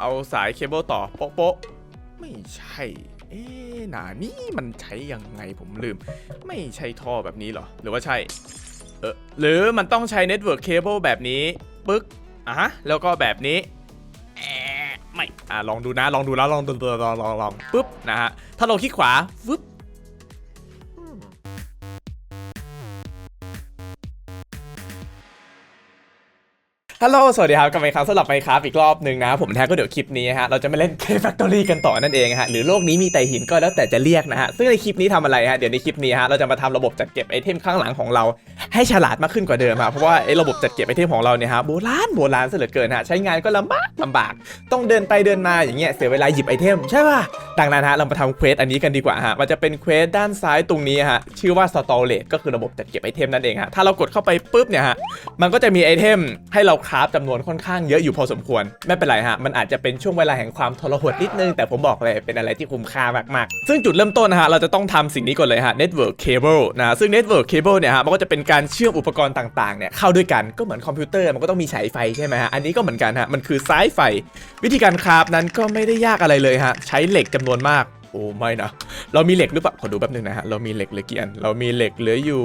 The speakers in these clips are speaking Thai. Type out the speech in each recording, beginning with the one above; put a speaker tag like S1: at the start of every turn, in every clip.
S1: เอาสายเคเบิลต่อโป๊ะโป๊ะไม่ใช่ เอ๊หนานี่มันใช้ยังไงผมลืม ไม่ใช่ท่อแบบนี้หรอ หรือว่าใช่ เออหรือมันต้องใช้เน็ตเวิร์กเคเบิลแบบนี้ปึ๊กอะฮะแล้วก็แบบนี้ไม่อะลองดูนะลองดูแลองดูลองลองลองลองปึ๊บนะฮะถ้าเราคลิกขวาฟึบ ฮัลโหล สวัสดีครับ กลับมาอีกครั้งสำหรับไมครับอีกรอบหนึ่งนะ ผมแท้ก็เดี๋ยวคลิปนี้ฮะ เราจะมาเล่น K Factory กันต่อนั่นเองฮะ หรือโลกนี้มีแต่หินก็แล้วแต่จะเรียกนะฮะ ซึ่งในคลิปนี้ทำอะไรฮะ เดี๋ยวในคลิปนี้ฮะ เราจะมาทำระบบจัดเก็บไอเทมข้างหลังของเรา ให้ฉลาดมากขึ้นกว่าเดิมฮะ เพราะว่าไอ้ระบบจัดเก็บไอเทมของเราเนี่ยฮะ โบราณโบราณซะเหลือเกินฮะ ใช้งานก็ลำบากลำบาก ต้องเดินไปเดินมาอย่างเงี้ย เสียเวลาหยิบไอเทมใช่ป่ะ ดังนั้นฮะ เรามาทำเควสอันนี้กันดีกว่าฮะ มันจะเป็นเควสด้านซ้ายตรงนี้ฮะ ชื่อว่า storage ก็คือระบบจัดเก็บไอเทมนั่นเองฮะ ถ้าเรากดเข้าไปปุ๊บเนี่ยฮะ มันก็จะมีไอเทมให้เราคราฟจำนวนค่อนข้างเยอะอยู่พอสมควร ไม่เป็นไรฮะ มันอาจจะเป็นช่วงเวลาแห่งความทรหดนิดนึง แต่ผมบอกเลยเป็นอะไรที่คุ้มค่ามากๆ ซึ่งจุดเริ่มต้นนะฮะ เราจะต้องทำสิ่งนี้ก่อนเลยฮะ network cable นะซึ่ง network cable เนี่ยฮะ มันก็จะเป็นการเชื่อมอุปกรณ์ต่างๆ เนี่ยเข้าด้วยกัน ก็เหมือนคอมพิวเตอร์มันก็ต้องมีสายไฟใช่ไหมฮะ อันนี้ก็เหมือนกันฮะ มันคือสายไฟ วิธีการคราฟนั้นก็ไม่ได้ยากอะไรเลยฮะ ใช้เหล็กจำนวนมากโอ้ไม่นะ เรามีเหล็กหรือเปล่า ขอดูแป๊บนึงนะฮะ เรามีเหล็กเหลือกี่อัน เรามีเหล็กเหลืออยู่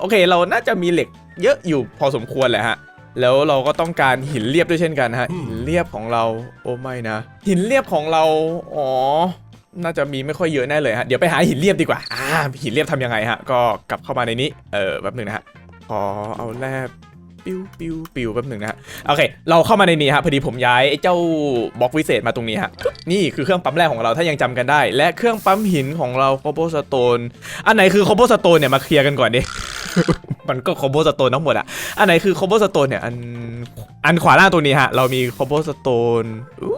S1: โอเค เราน่าจะมีเหล็กเยอะอยู่พอสมควรแหละฮะ แล้วเราก็ต้องการหินเรียบด้วยเช่นกันฮะหินเรียบของเราโอ้ไม่นะ หินเรียบของเราอ๋อน่าจะมีไม่ค่อยเยอะแน่เลยฮะเดี๋ยวไปหาหินเรียบดีกว่าอ่าหินเรียบทำยังไงฮะก็กลับเข้ามาในนี้เออแป๊บหนึงนะฮะขอเอาแร่ ปิวปิวปิวแป๊บหนึ่งนะฮะโอเค เราเข้ามาในนี้ฮะพอดีผมย้ายไอ้เจ้าบล็อกวิเศษมาตรงนี้ฮะนี่คือเครื่องปั๊มแรกของเราถ้ายังจำกันได้ และเครื่องปั๊มหินของเราคอโบสโตนอันไหนคือคอโบสโตนเนี่ยมาเคลียร์กันก่อนดิมันก็คอมโบสโตนทั้งหมดอะอันไหนคือคอมโบสโตนเนี่ยอันอันขวาล่างตัวนี้ฮะ เรามีคอมโบสโตนอู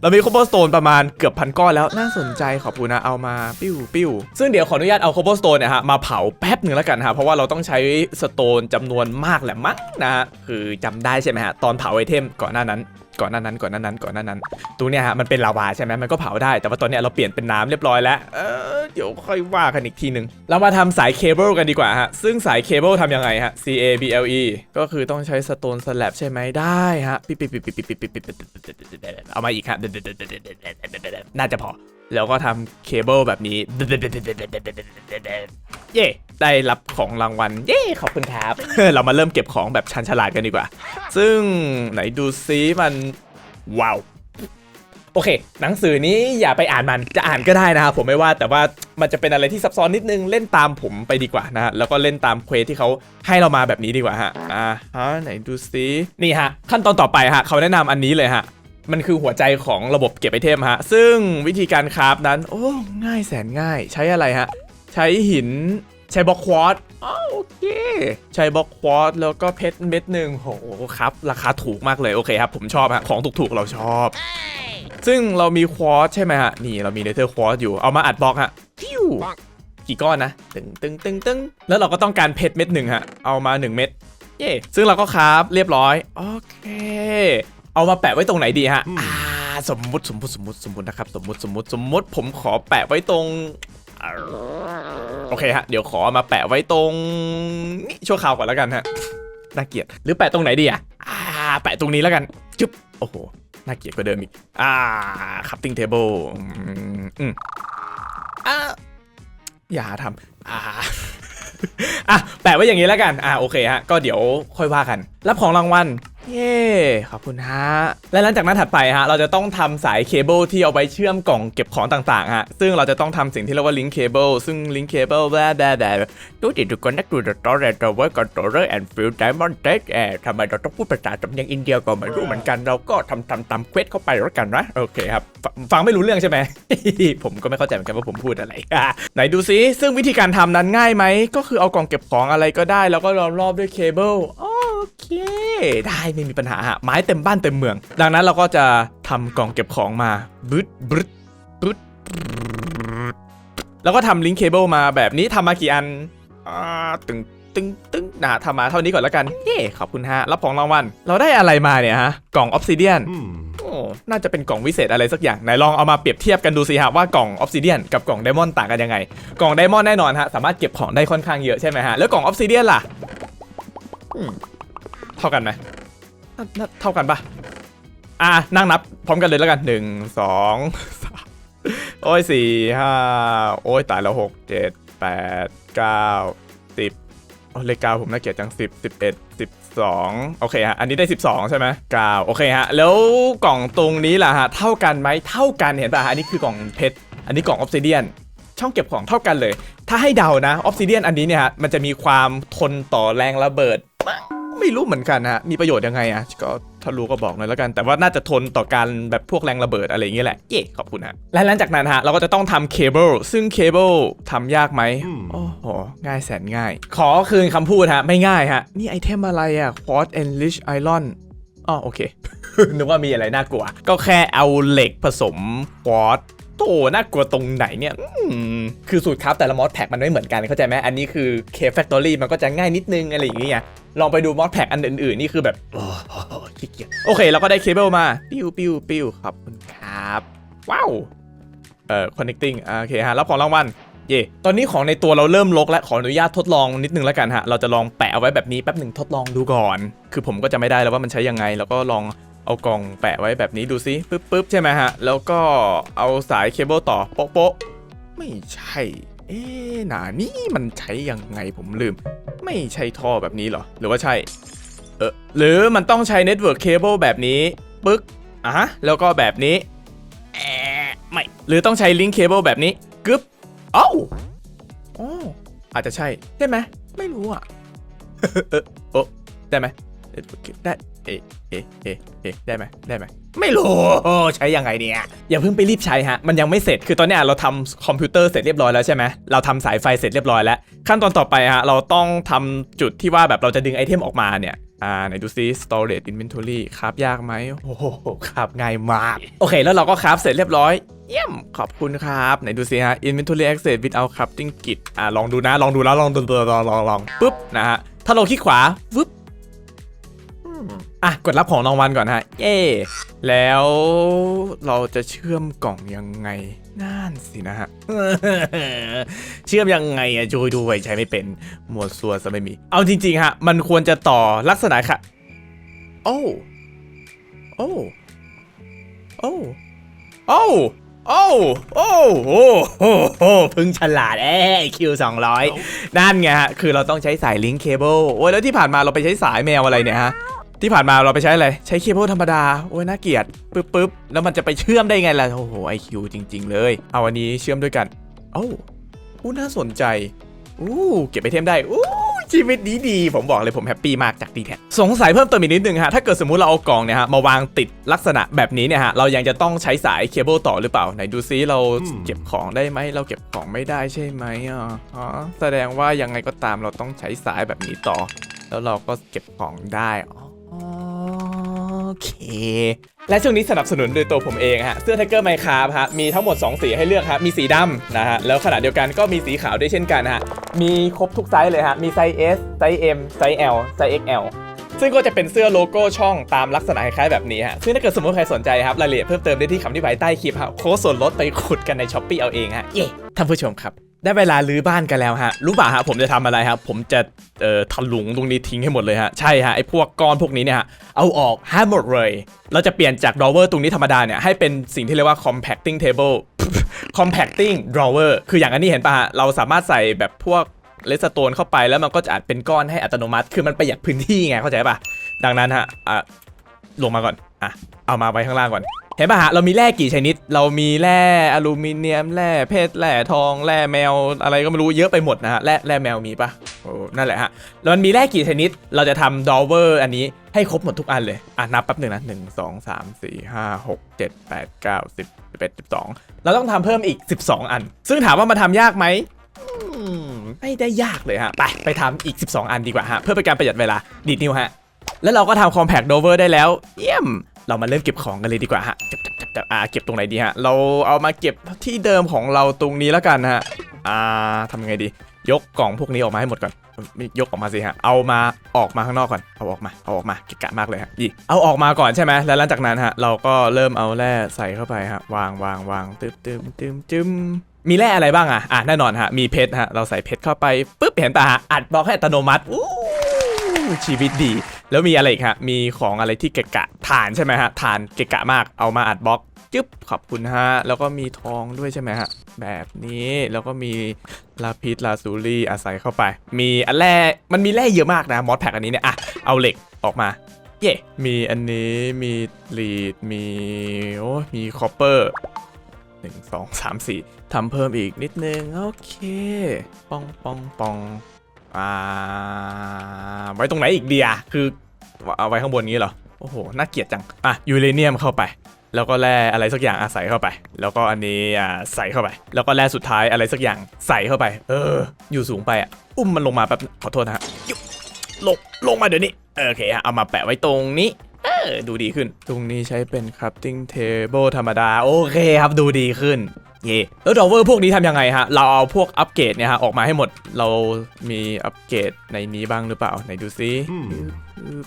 S1: เรามีโคอบสโตนประมาณเกือบพันก้อนแล้วน่าสนใจขอบคุณนะเอามาปิ้วปิ้วซึ่งเดี๋ยวขออนุญาตเอาโคอบสโตนเนี่ยฮะมาเผาแป๊บหนึ่งแล้วกันฮะเพราะว่าเราต้องใช้สโตนจำนวนมากแหละมั้งนะฮะคือจำได้ใช่ไหมฮะตอนเผาไอเทมก่อนหน้านั้น ก่อนหน้านั้นก่อนนั้นก่อนนั้นตรงเนี้ยฮะมันเป็นลาวาใช่ไหมมันก็เผาได้แต่ว่าตอนเนี้ยเราเปลี่ยนเป็นน้ำเรียบร้อยแล้วเออเดี๋ยวค่อยว่ากันอีกทีนึง เรามาทำสายเคเบิลกันดีกว่าฮะซึ่งสายเคเบิลทำยังไงฮะ C A B L E ก็คือต้องใช้สโตนสลับใช่ไหมได้ฮะปิดปิดปิดปิดปิดปิดปิดปิปมาอีกครับน่าปิปอแล้วก็ทำปิปบิลแบบนี้ เย่ ได้รับของรางวัล เย่ขอบคุณครับ เรามาเริ่มเก็บของแบบชันฉลาดกันดีกว่า ซึ่งไหนดูซิมันว้าวโอเค หนังสือนี้อย่าไปอ่านมันจะอ่านก็ได้นะครับผมไม่ว่าแต่ว่ามันจะเป็นอะไรที่ซับซ้อนนิดนึงเล่นตามผมไปดีกว่านะฮะแล้วก็เล่นตามเควสที่เขาให้เรามาแบบนี้ดีกว่าฮะอ่าฮะไหนดูซินี่ฮะ ขั้นตอนต่อไปฮะเขาแนะนำอันนี้เลยฮะมันคือหัวใจของระบบเก็บไอเทมฮะ ซึ่งวิธีการคราฟนั้น โอ้ ง่ายแสนง่าย ใช้อะไรฮะ ใช้หิน ใช้บล็อกควอตอ้าวโอเค ใช้บล็อกควอตแล้วก็เพชรเม็ดหนึ่งโหครับ ราคาถูกมากเลย โอเคครับ ผมชอบฮะของถูกๆเราชอบ ซึ่งเรามีควอตใช่ไหมฮะ นี่เรามีเนเธอร์ควอตอยู่เอามาอัดบล็อกฮะพิวกี่ก้อนนะ ตึงตึงตึงตึงแล้วเราก็ต้องการเพชรเม็ดหนึ่งฮะ เอามา 1 เม็ด เย่ซึ่งเราก็คราฟเรียบร้อย โอเค เอามาแปะไว้ตรงไหนดีฮะ อ่า สมมุติสมมุติสมมุติสมมุตินะครับ สมมุติสมมุติสมมุติผมขอแปะไว้ตรง โอเคฮะ เดี๋ยวขอมาแปะไว้ตรงนี่ชั่วคราวก่อนแล้วกันฮะ น่าเกลียด หรือแปะตรงไหนดีอะอ่าแปะตรงนี้แล้วกัน จุ๊บ โอ้โห น่าเกลียดกว่าเดิมอีก อ่าคัพติ้งเทเบิลอืมอ่าอย่าหาทำอ่าอะ แปะไว้อย่างนี้แล้วกัน อ่าโอเคฮะ ก็เดี๋ยวค่อยว่ากัน รับของรางวัล เย้ขอบคุณฮะ และหลังจากนั้นถัดไปฮะ เราจะต้องทำสายเคเบิลที่เอาไว้เชื่อมกล่องเก็บของต่างๆฮะ ซึ่งเราจะต้องทำสิ่งที่เรียกว่าลิงก์เคเบิลซึ่งลิงก์เคเบิลแบบแบบแบบดูดิดูกันนักดูดตอร์เรตเวิร์กตอร์เรแอนด์ฟิลด์ไดมอนด์เทคแอร์ทำไมเราต้องพูดภาษาสำเนียงอินเดียก็ไม่รู้เหมือนกันเราก็ทำทำตามเควสเข้าไปแล้วกันนะ โอเคครับฟฟังไม่รู้เรื่องใช่ไหม ผมก็ไม่เข้าใจเหมือนกันว่าผมพูดอะไรอะไหนดูซิซึ่งวิธีการทำนั้นง่ายไหมก็คือเอากล่องเก็บของอะไรก็ได้ แล้วก็ล้อมรอบด้วยเคเบิลโอ เค ได้ไม่มีปัญหาฮะไม้เต็มบ้านเต็มเมือง ดังนั้นเราก็จะทำกล่องเก็บของมาบึ๊ดบึ๊ดบึ๊ดแล้วก็ทำลิงก์เคเบิลมาแบบนี้ทำมากี่อันอ่าตึงตึงตึงนะทำมาเท่านี้ก่อนแล้วกันเย้ขอบคุณฮะ รับของรางวัล เราได้อะไรมาเนี่ยฮะ กล่องออฟซิเดียนโอ้น่าจะเป็นกล่องวิเศษอะไรสักอย่างไหนลองเอามาเปรียบเทียบกันดูสิฮะ ว่ากล่องออฟซิเดียนกับกล่องไดมอนด์ต่างกันยังไง กล่องไดมอนด์แน่นอนฮะ สามารถเก็บของได้ค่อนข้างเยอะใช่ไหมฮะ แล้วกล่องออฟซิเดียนล่ะ เท่ากันไหมน่าน่าเท่ากันปะอะนั่งนับพร้อมกันเลยแล้วกันหนึ่งสองสามโอ้ยสี่ห้าโอ้ยตายแล้วหกเจ็ดแปดเก้าสิบโอ้ยเลขเก้าผมน่าเกลียดจังสิบสิบเอ็ดสิบสองโอเคฮะ อันนี้ได้สิบสองใช่ไหมเก้าโอเคฮะ แล้วกล่องตรงนี้ล่ะฮะ เท่ากันไหมเท่ากันเห็นป่ะฮะอันนี้คือกล่องเพชรอันนี้กล่องออฟซิเดียนช่องเก็บของเท่ากันเลย ถ้าให้เดานะออฟซิเดียนอันนี้เนี่ยฮะมันจะมีความทนต่อแรงระเบิด ไม่รู้เหมือนกันฮะ มีประโยชน์ยังไงอะ ก็ถ้ารู้ก็บอกหน่อยแล้วกัน แต่ว่าน่าจะทนต่อการแบบพวกแรงระเบิดอะไรอย่างเงี้ยแหละ เย่ขอบคุณฮะ และหลังจากนั้นฮะ เราก็จะต้องทำเคเบิล ซึ่งเคเบิลทำยากไหมโอ้โห ง่ายแสนง่าย ขอคืนคำพูดฮะ ไม่ง่ายฮะ นี่ไอเทมอะไรอะ Quad Enrich Iron อ๋อโอเค นึกว่ามีอะไรน่ากลัว ก็แค่เอาเหล็กผสมควอต โตน่ากลัวตรงไหนเนี่ยคือสูตรครับแต่ละมอดแพ็กมันไม่เหมือนกันเข้าใจไหมอันนี้คือ K Factory มันก็จะง่ายนิดนึงอะไรอย่างเงี้ยลองไปดูมอดแพ็กอันอื่นๆ นี่คือแบบโอ้โหขี้เกียจโอเค เราก็ได้เคเบิลมา ปิ้วปิ้วปิ้วขอบคุณครับ ว้าวเอ่อ connecting โอเคฮะรับของรางวัลเย่ตอนนี้ของในตัวเราเริ่มลกแล้วขออนุญาตทดลองนิดนึงแล้วกันฮะ เราจะลองแปะเอาไว้แบบนี้แป๊บหนึ่งทดลองดูก่อน คือผมก็จะไม่ได้แล้วว่ามันใช้ยังไง แล้วก็ลอง เอากล่องแปะไว้แบบนี้ดูซิปึ๊บปึ๊บใช่ไหมฮะ แล้วก็เอาสายเคเบิลต่อโป๊ะโป๊ะไม่ใช่ เอ๊หนานี่มันใช้ยังไงผมลืม ไม่ใช่ท่อแบบนี้เหรอ หรือว่าใช่ เออหรือมันต้องใช้เน็ตเวิร์กเคเบิลแบบนี้ปึ๊กอะฮะแล้วก็แบบนี้แอะไม่ หรือต้องใช้ลิงก์เคเบิลแบบนี้กึ๊บเอ้าอ้ออาจจะใช่ใช่ไหมไม่รู้อะเออโอ้ได้ไหม ได้เอะเอะเอะเอะได้ไหมได้ไหมไม่รู้ใช้ยังไงเนี่ยอย่าเพิ่งไปรีบใช้ฮะมันยังไม่เสร็จคือตอนนี้เราทำคอมพิวเตอร์เสร็จเรียบร้อยแล้วใช่ไหมเราทำสายไฟเสร็จเรียบร้อยแล้ว ขั้นตอนต่อไปฮะเราต้องทำจุดที่ว่าแบบเราจะดึงไอเทมออกมาเนี่ยอ่าไหนดูซิ storage inventory คราฟยากไหมโอ้โหคราฟง่ายมาก โอเค แล้วเราก็คราฟเสร็จเรียบร้อย เยี่ยม ขอบคุณครับ ไหนดูซิฮะ inventory access without crafting kit อ่าลองดูนะ ลองดูแล้วลองดูลองลองลองปุ๊บนะฮะถ้าเราคลิกขวาฟึบ อืมอะกดรับของรางวัลก่อนฮะ เย่แล้วเราจะเชื่อมกล่องยังไงนั่นสินะฮะ เชื่อมยังไงอะจูด้วยใช้ไม่เป็นหมวดซัวซะไม่มี เอาจริง ๆ ฮะ มันควรจะต่อลักษณะค่ะ โอ้โอ้โอ้โอ้โอ้โอ้โอ้โอ้โอ้พึ่งฉลาดเอ้คิวสองร้อยนั่นไงฮะ คือเราต้องใช้สายลิงก์เคเบิลโอ้ยแล้วที่ผ่านมาเราไปใช้สายแมวอะไรเนี่ยฮะ ที่ผ่านมาเราไปใช้อะไร ใช้เคเบิลธรรมดา โอ้ยน่าเกลียดปึ๊บปึ๊บแล้วมันจะไปเชื่อมได้ไงล่ะ โอ้โหไอคิวจริง ๆ เลย เอาอันนี้เชื่อมด้วยกันโอ้อู้น่าสนใจอู้เก็บไอเทมได้อู้ชีวิตดีดีๆผมบอกเลยผมแฮปปี้มากจากดีแท็สงสัยเพิ่มเติมอีกนิดนึงฮะ ถ้าเกิดสมมุติเราเอากล่องเนี่ยฮะ มาวางติดลักษณะแบบนี้เนี่ยฮะ เรายังจะต้องใช้สายเคเบิลต่อหรือเปล่า ไหนดูซิเราเก็บของได้ไหม เราเก็บของไม่ได้ใช่ไหมอะอ๋อแสดงว่ายังไงก็ตามเราต้องใช้สายแบบนี้ต่อ แล้วเราก็เก็บของได้อ๋อ โอเค และช่วงนี้สนับสนุนโดยตัวผมเองฮะ เสื้อ Tiger Minecraft ฮะ มีทั้งหมด 2 สีให้เลือกฮะมีสีดำนะฮะ แล้วขนาดเดียวกันก็มีสีขาวด้วยเช่นกันฮะ มีครบทุกไซส์เลยฮะ มีไซส์ S ไซส์ M ไซส์ L ไซส์ XL ซึ่งก็จะเป็นเสื้อโลโก้ช่องตามลักษณะคล้ายๆแบบนี้ฮะ ซึ่งถ้าเกิดสมมติใครสนใจครับรายละเอียดเพิ่มเติมได้ที่คำที่ไว้ใต้คลิปฮะโค้ดส่วนลดไปขุดกันในช้อปปี้เอาเองฮะ เย้ท่านผู้ชมครับ ได้เวลาลื้อบ้านกันแล้วฮะ รู้ป่ะฮะผมจะทำอะไรครับ ผมจะเอ่อถลุงตรงนี้ทิ้งให้หมดเลยฮะ ใช่ฮะไอ้พวกก้อนพวกนี้เนี่ยฮะ เอาออกให้หมดเลย เราจะเปลี่ยนจาก drawer ตรงนี้ธรรมดาเนี่ยให้เป็นสิ่งที่เรียกว่า compacting table compacting drawer คืออย่างอันนี้เห็นป่ะฮะ เราสามารถใส่แบบพวกเลสโตนเข้าไปแล้วมันก็จะอัดเป็นก้อนให้อัตโนมัติ คือมันประหยัดพื้นที่ไงเข้าใจป่ะ ดังนั้นฮะอะลงมาก่อนอะเอามาไว้ข้างล่างก่อน เห็นป่ะฮะเรามีแร่กี่ชนิด เรามีแร่อลูมิเนียมแร่เพชรแร่ทองแร่แมว อะไรก็ไม่รู้เยอะไปหมดนะฮะแร่แร่แมวมีป่ะโอ้นั่นแหละฮะแล้วมันมีแร่กี่ชนิด เราจะทำดอเวอร์อันนี้ให้ครบหมดทุกอันเลย อะนับแป๊บหนึ่งนะหนึ่งสองสามสี่ห้าหกเจ็ดแปดเก้าสิบสิบเอ็ดสิบสองเราต้องทำเพิ่มอีก12อัน ซึ่งถามว่ามันทำยากไหมไม่ได้ยากเลยฮะไปไปทำอีก 12 อันดีกว่าฮะเพื่อเป็นการประหยัดเวลาดีดนิ้วฮะแล้วเราก็ทำ compact dover ได้แล้ว เยี่ยม เรามาเริ่มเก็บของกันเลยดีกว่าฮะจับจับจับจับอ่าเก็บตรงไหนดีฮะ เราเอามาเก็บที่เดิมของเราตรงนี้แล้วกันฮะ อ่าทำยังไงดี ยกกล่องพวกนี้ออกมาให้หมดก่อน ยกออกมาสิฮะ เอามาออกมาข้างนอกก่อน เอาออกมา เอาออกมาเกะกะมากเลยฮะดีเอาออกมาก่อนใช่ไหมแล้วหลังจากนั้นฮะ เราก็เริ่มเอาแร่ใส่เข้าไปฮะ วางวางวางตึมตึมตึมตึมมีแร่อะไรบ้างอะ อะแน่นอนฮะ มีเพชรฮะ เราใส่เพชรเข้าไปปุ๊บเห็นป่ะฮะอัดบล็อกให้อัตโนมัติอู้ชีวิตดี แล้วมีอะไรอีกฮะ มีของอะไรที่เกะกะฐานใช่ไหมฮะฐานเกะกะมากเอามาอัดบล็อกจึ๊บขอบคุณฮะ แล้วก็มีทองด้วยใช่ไหมฮะ แบบนี้แล้วก็มีลาพิษลาซูรี่อาศัยเข้าไป มีอันแร่มันมีแร่เยอะมากนะมอสแพ็กอันนี้เนี่ยอะเอาเหล็กออกมา เย่มีอันนี้มีลีดมีโอ้มีคอปเปอร์หนึ่งสองสามสี่ทำเพิ่มอีกนิดนึง โอเคปองปองปอง อ่าไว้ตรงไหนอีกเดียคือเอาไว้ข้างบนนี้เหรอ โอ้โห น่าเกลียดจัง อะ ยูเรเนียมเข้าไป แล้วก็แร่อะไรสักอย่างอาศัยเข้าไป แล้วก็อันนี้อ่าใส่เข้าไป แล้วก็แร่สุดท้ายอะไรสักอย่างใส่เข้าไป เออ อยู่สูงไปอะ อุ้มมันลงมาแป๊บ ขอโทษนะฮะยุบลง ลงมาเดี๋ยวนี้ โอเคฮะ เอามาแปะไว้ตรงนี้เออดูดีขึ้น ตรงนี้ใช้เป็น crafting table ธรรมดา โอเคครับ ดูดีขึ้น เย่แล้วดอเวอร์พวกนี้ทำยังไงฮะ เราเอาพวกอัปเกรดเนี่ยฮะออกมาให้หมด เรามีอัปเกรดในนี้บ้างหรือเปล่า ไหนดูซิ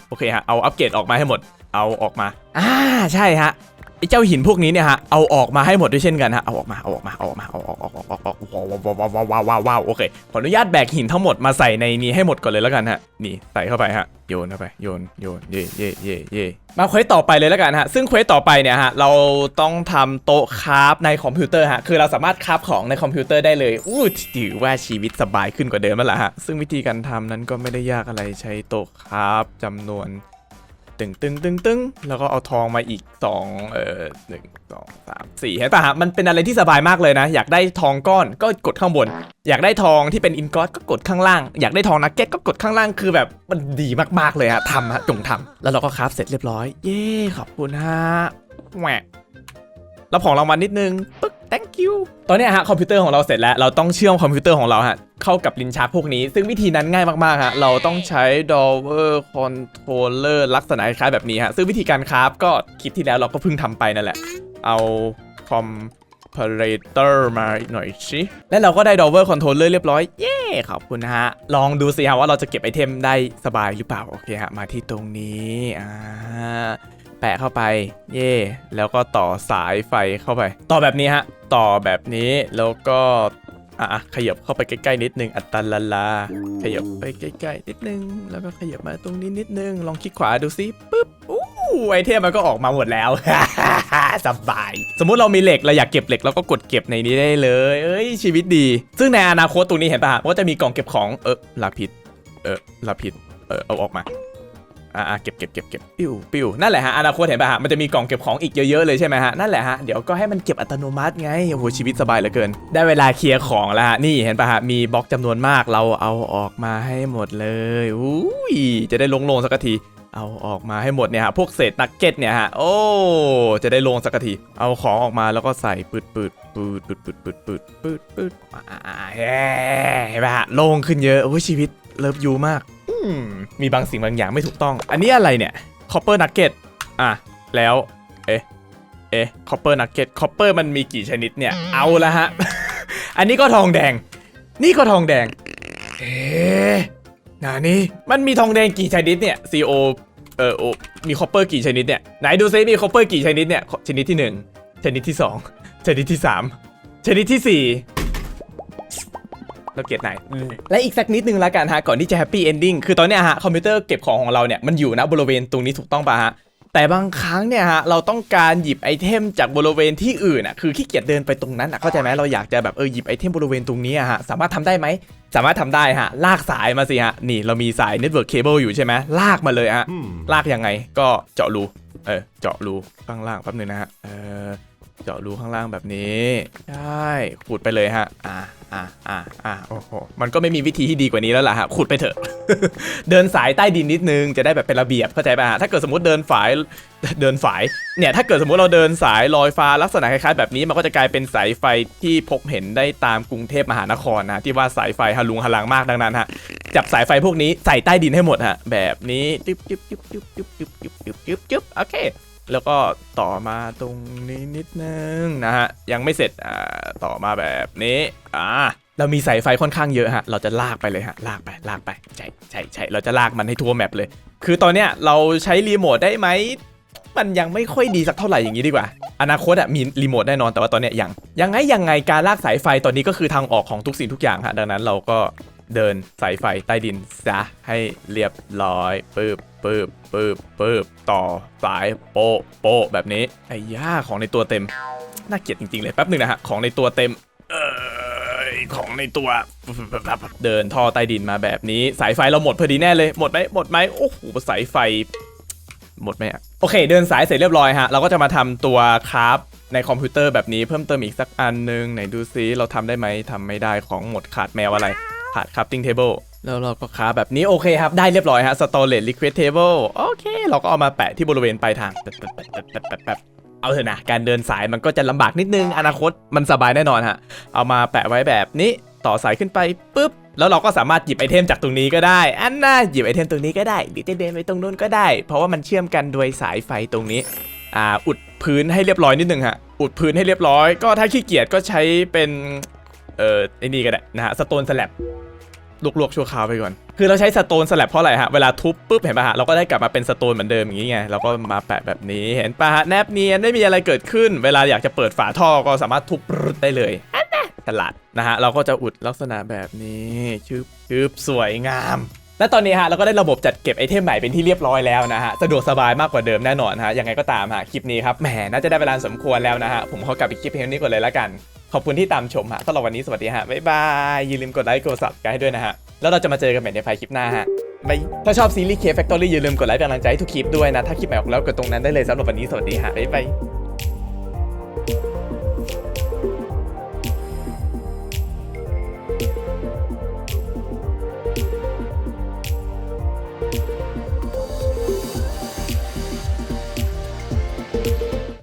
S1: โอเคฮะ เอาอัปเกรดออกมาให้หมด เอาออกมา อ่า ใช่ฮะ ไอ้เจ้าหินพวกนี้เนี่ยฮะ เอาออกมาให้หมดด้วยเช่นกันฮะ เอาออกมา เอาออกมา เอาออกมา เอาออกออกออกออกออกว้าวว้าวว้าวว้าวว้าวโอเค ขออนุญาตแบกหินทั้งหมดมาใส่ในนี้ให้หมดก่อนเลยแล้วกันฮะ นี่ใส่เข้าไปฮะ โยนเข้าไป โยน โยน เย่เย่เย่เย่มาเควสต่อไปเลยแล้วกันฮะ ซึ่งเควสต่อไปเนี่ยฮะ เราต้องทำโต๊ะคราฟในคอมพิวเตอร์ฮะ คือเราสามารถคราฟของในคอมพิวเตอร์ได้เลย อู้ถือว่าชีวิตสบายขึ้นกว่าเดิมแล้วล่ะฮะ ซึ่งวิธีการทำนั้นก็ไม่ได้ยากอะไร ใช้โต๊ะคราฟจำนวน ตึงตึงตึงตึงแล้วก็เอาทองมาอีก2เอ่อหนึ่งสองสามสี่เห็นปะฮะมันเป็นอะไรที่สบายมากเลยนะ อยากได้ทองก้อนก็กดข้างบน อยากได้ทองที่เป็นอินกอสก็กดข้างล่าง อยากได้ทองนักเก็ตก็กดข้างล่างคือแบบมันดีมากๆเลยฮะทำฮะจงทำแล้วเราก็คราฟเสร็จเรียบร้อย เย้ขอบคุณฮะแหวะรับของรางวัลนิดนึงปึ๊ก thank you ตอนนี้ฮะคอมพิวเตอร์ของเราเสร็จแล้ว เราต้องเชื่อมคอมพิวเตอร์ของเราฮะ เข้ากับลิ้นชักพวกนี้ ซึ่งวิธีนั้นง่ายมากๆฮะเราต้องใช้ Dover Controller ลักษณะคล้ายๆแบบนี้ฮะซึ่งวิธีการคราฟก็คลิปที่แล้วเราก็เพิ่งทำไปนั่นแหละ เอาคอม Operator มาอีกหน่อยสิและเราก็ได้ Dover Controller เรียบร้อยเย้ขอบคุณฮะ ลองดูสิฮะว่าเราจะเก็บไอเทมได้สบายหรือเปล่า โอเคฮะ มาที่ตรงนี้อ่าแปะเข้าไป เย่แล้วก็ต่อสายไฟเข้าไป ต่อแบบนี้ฮะ ต่อแบบนี้แล้วก็ อะขยับเข้าไปใกล้ๆนิดนึงอัตลาลา ขยับไปใกล้ๆนิดนึง แล้วก็ขยับมาตรงนี้นิดนึง ลองคลิกขวาดูซิปึ๊บอู้ไอเทมมันก็ออกมาหมดแล้ว สบาย สมมุติเรามีเหล็กเราอยากเก็บเหล็กเราก็กดเก็บในนี้ได้เลย เอ้ยชีวิตดี ซึ่งในอนาคตตรงนี้เห็นปะฮะว่าจะมีกล่องเก็บของเออลาพิษเออลาพิษเออเอาออกมา อ่าเก็บเก็บเก็บเก็บปิ้วปิ้วนั่นแหละฮะอนาคตเห็นป่ะฮะมันจะมีกล่องเก็บของอีกเยอะๆเลยใช่ไหมฮะนั่นแหละฮะเดี๋ยวก็ให้มันเก็บอัตโนมัติไงโอ้โหชีวิตสบายเหลือเกิน ได้เวลาเคลียร์ของแล้วฮะนี่เห็นป่ะฮะมีบล็อกจำนวนมากเราเอาออกมาให้หมดเลยอุ้ยจะได้ลงๆสักทีเอาออกมาให้หมดเนี่ยฮะพวกเศษนักเก็ตเนี่ยฮะโอ้จะได้ลงสักทีเอาของออกมาแล้วก็ใส่ปืดปืดปืดปืดปืดปืดปืดปืดปืดอ่าเฮ้เห็นป่ะฮะลงขึ้นเยอะโอ้ชีวิตเลิฟยูมาก มีบางสิ่งบางอย่างไม่ถูกต้อง อันนี้อะไรเนี่ยคอปเปอร์นักเก็ตอะ แล้ว เอ๊ะ เอ๊ะคอปเปอร์นักเก็ตคอปเปอร์มันมีกี่ชนิดเนี่ย เอาละฮะ อันนี้ก็ทองแดง นี่ก็ทองแดง เอ๊ะนานี่มันมีทองแดงกี่ชนิดเนี่ย CO เออโอมีคอปเปอร์กี่ชนิดเนี่ย ไหนดูซิมีคอปเปอร์กี่ชนิดเนี่ย ชนิดที่หนึ่งชนิดที่สองชนิดที่สามชนิดที่สี่ เราเกลียดไหนและอีกสักนิดนึงละกันฮะก่อนที่จะแฮปปี้เอนดิ้งคือตอนเนี้ยฮะคอมพิวเตอร์เก็บของของเราเนี่ยมันอยู่นะบริเวณตรงนี้ถูกต้องป่ะฮะแต่บางครั้งเนี่ยฮะเราต้องการหยิบไอเทมจากบริเวณที่อื่นอะคือขี้เกียจเดินไปตรงนั้นอะเข้าใจไหมเราอยากจะแบบเออหยิบไอเทมบริเวณตรงนี้อะฮะสามารถทำได้ไหมสามารถทำได้ฮะลากสายมาสิฮะนี่เรามีสายเน็ตเวิร์กเคเบิลอยู่ใช่ไหมลากมาเลยฮะลากยังไงก็เจาะรูเออเจาะรูข้างล่างแป๊บนึงนะฮะเออ เจาะรูข้างล่างแบบนี้ใช่ขุดไปเลยฮะอ่าอ่าอ่าอ่าโอ้โหมันก็ไม่มีวิธีที่ดีกว่านี้แล้วล่ะฮะขุดไปเถอะ เดินสายใต้ดินนิดนึงจะได้แบบเป็นระเบียบเข้าใจป่ะฮะถ้าเกิดสมมติเดินฝายเดินฝายเนี่ยถ้าเกิดสมมติเราเดินสายลอยฟ้าลักษณะคล้ายๆแบบนี้มันก็จะกลายเป็นสายไฟที่พบเห็นได้ตามกรุงเทพมหานครนะที่ว่าสายไฟฮาลุงฮาลังมากดังนั้นฮะจับสายไฟพวกนี้ใส่ใต้ดินให้หมดฮะแบบนี้จึ๊บจึ๊บจึ๊บจึ๊บจึ๊บจึ๊บจึ๊บจึ๊บจึ๊บจึ๊บโอเค แล้วก็ต่อมาตรงนี้นิดนึงนะฮะ ยังไม่เสร็จอ่าต่อมาแบบนี้อ่าเรามีสายไฟค่อนข้างเยอะฮะ เราจะลากไปเลยฮะ ลากไป ลากไป ใช่ใช่ใช่เราจะลากมันให้ทั่วแมปเลย คือตอนเนี้ยเราใช้รีโมทได้ไหม มันยังไม่ค่อยดีสักเท่าไหร่อย่างนี้ดีกว่า อนาคตอะมีรีโมทแน่นอน แต่ว่าตอนเนี้ยยัง ยังไงยังไงการลากสายไฟตอนนี้ก็คือทางออกของทุกสิ่งทุกอย่างฮะ ดังนั้นเราก็ เดินสายไฟใต้ดินซะให้เรียบร้อยปึ๊บปึ๊บปึ๊บปึ๊บต่อสายโปะโปะแบบนี้ไอ้ย่าของในตัวเต็ม น่าเกลียดจริงๆเลยแป๊บหนึ่งนะฮะของในตัวเต็มเอยของในตัว เดินท่อใต้ดินมาแบบนี้ สายไฟเราหมดพอดีแน่เลยหมดไหมหมดไหมโอ้โหสายไฟ หมดไหมอะโอเค เดินสายเสร็จเรียบร้อยฮะเราก็จะมาทำตัวคราฟในคอมพิวเตอร์แบบนี้เพิ่มเติมอีกสักอันหนึงไหนดูซิเราทำได้ไหมทำไม่ได้ของหมดขาดแมวอะไร ขาด crafting table แล้วเราก็คราแบบนี้โอเคครับ ได้เรียบร้อยฮะ storage liquid table โอเค เราก็เอามาแปะที่บริเวณปลายทางแปะแปะแปะแปะแปะแปะแปะเอาเถอะนะ การเดินสายมันก็จะลำบากนิดนึง อนาคตมันสบายแน่นอนฮะ เอามาแปะไว้แบบนี้ต่อสายขึ้นไปปุ๊บ แล้วเราก็สามารถหยิบไอเทมจากตรงนี้ก็ได้ อันน่าหยิบไอเทมตรงนี้ก็ได้หรือจะเดินไปตรงนู้นก็ได้ เพราะว่ามันเชื่อมกันโดยสายไฟตรงนี้อ่าอุดพื้นให้เรียบร้อยนิดนึงฮะอุดพื้นให้เรียบร้อย ก็ถ้าขี้เกียจก็ใช้เป็น เอ่อไอ้นี่ก็ได้นะฮะสโตนสแลบลวกๆชั่วคราวไปก่อน คือเราใช้สโตนสแลบเพราะอะไรฮะ เวลาทุบปุ๊บเห็นป่ะฮะ เราก็ได้กลับมาเป็นสโตนเหมือนเดิมอย่างนี้ไง เราก็มาแปะแบบนี้ เห็นป่ะฮะ แนบเนียนไม่มีอะไรเกิดขึ้น เวลาอยากจะเปิดฝาท่อก็สามารถทุบปรึ๊ดได้เลยอันน่ะฉลาดนะฮะ เราก็จะอุดลักษณะแบบนี้ชึบชึบสวยงาม และตอนนี้ฮะเราก็ได้ระบบจัดเก็บไอเทมใหม่เป็นที่เรียบร้อยแล้วนะฮะ สะดวกสบายมากกว่าเดิมแน่นอนฮะ ยังไงก็ตามฮะ คลิปนี้ครับ แหม น่าจะได้เวลาสมควรแล้วนะฮะ ผมขอกลับอีกคลิปเพียงนี้ก่อนเลยละกัน ขอบคุณที่ตามชมฮะสำหรับวันนี้สวัสดีฮะบ๊ายบายอย่าลืมกดไลค์กดซับกันให้ด้วยนะฮะ แล้วเราจะมาเจอกันใหม่ในไฟล์คลิปหน้าฮะบายถ้าชอบซีรีส์ K Factory อย่าลืมกดไลค์เป็นกำลังใจให้ทุกคลิปด้วยนะ ถ้าคลิปไหนออกแล้วกดตรงนั้นได้เลยสำหรับวันนี้สวัสดีฮะบ๊ายบาย